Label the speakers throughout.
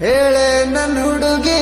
Speaker 1: ಹೇಳೆ ನನ್ನ ಹುಡುಗೆ.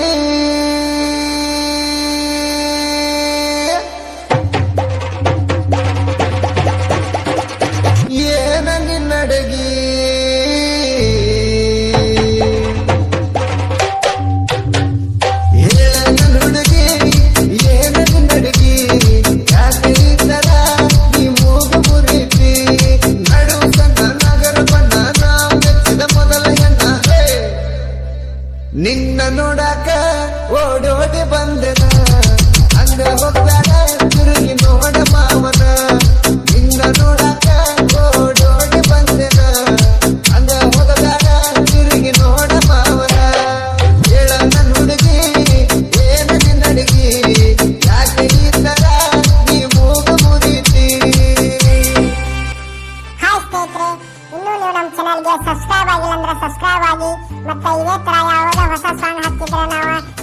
Speaker 2: ಮತ್ತೆ ಇದೇ ತರ ಯಾವಾಗ ಹೊಸ ಸಾಂಗ್ ಹಾಕಿದ್ರೆ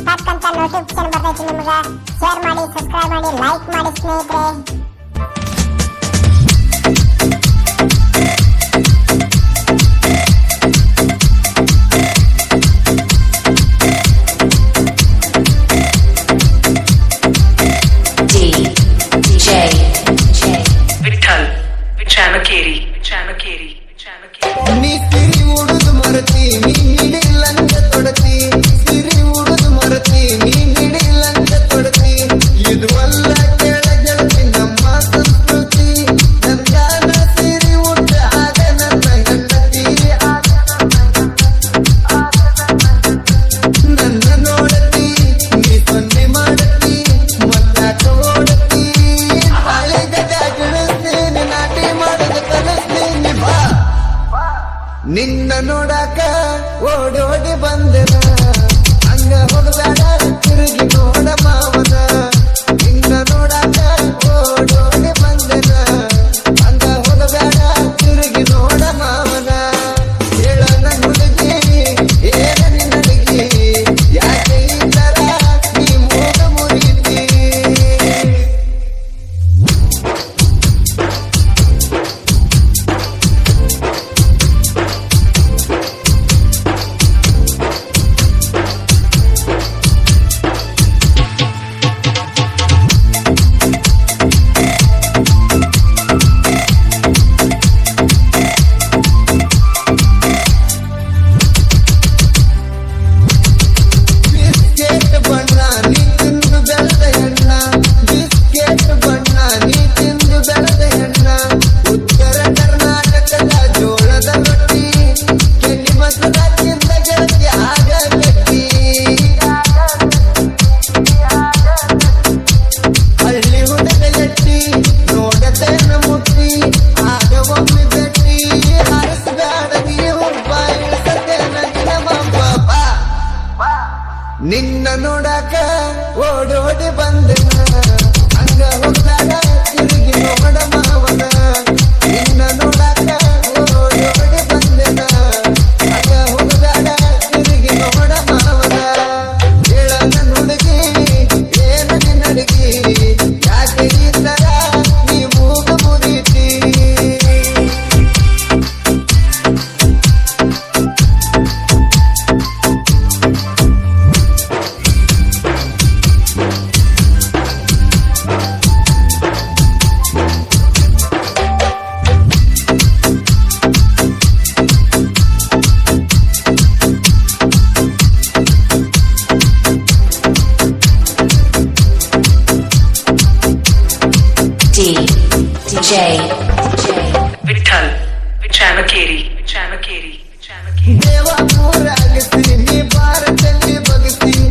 Speaker 2: ನಾವು ಟಕ್ ನೋಟಿಫಿಕೇಶನ್ ಬರ್ತೈತಿ ನಿಮ್ಗೆ. ಶೇರ್ ಮಾಡಿ ಸಬ್ಸ್ಕ್ರೈಬ್ ಮಾಡಿ ಲೈಕ್ ಮಾಡಿ ಸ್ನೇಹಿತರೆ.
Speaker 1: ನಿನ್ನ ನೋಡಾಕ ಓಡೋಡಿ ಬಂದನ? ಹಂಗ ಹೋಗಬೇಡ ತಿರುಗಿ ನೋಡ ಮಾವನ. ನಿನ್ನ ನೋಡಕ ಓಡೋಡಿ ಬಂದ ಹಂಗ ಹೋಗ್ತಾರ ತಿರುಗಿ ನೋಡಮ್ಮ. डी जय विठ्ठल विचानकेरी विचानकेरी विचानकेरी देवा मोर आगती मी बार चली बघती.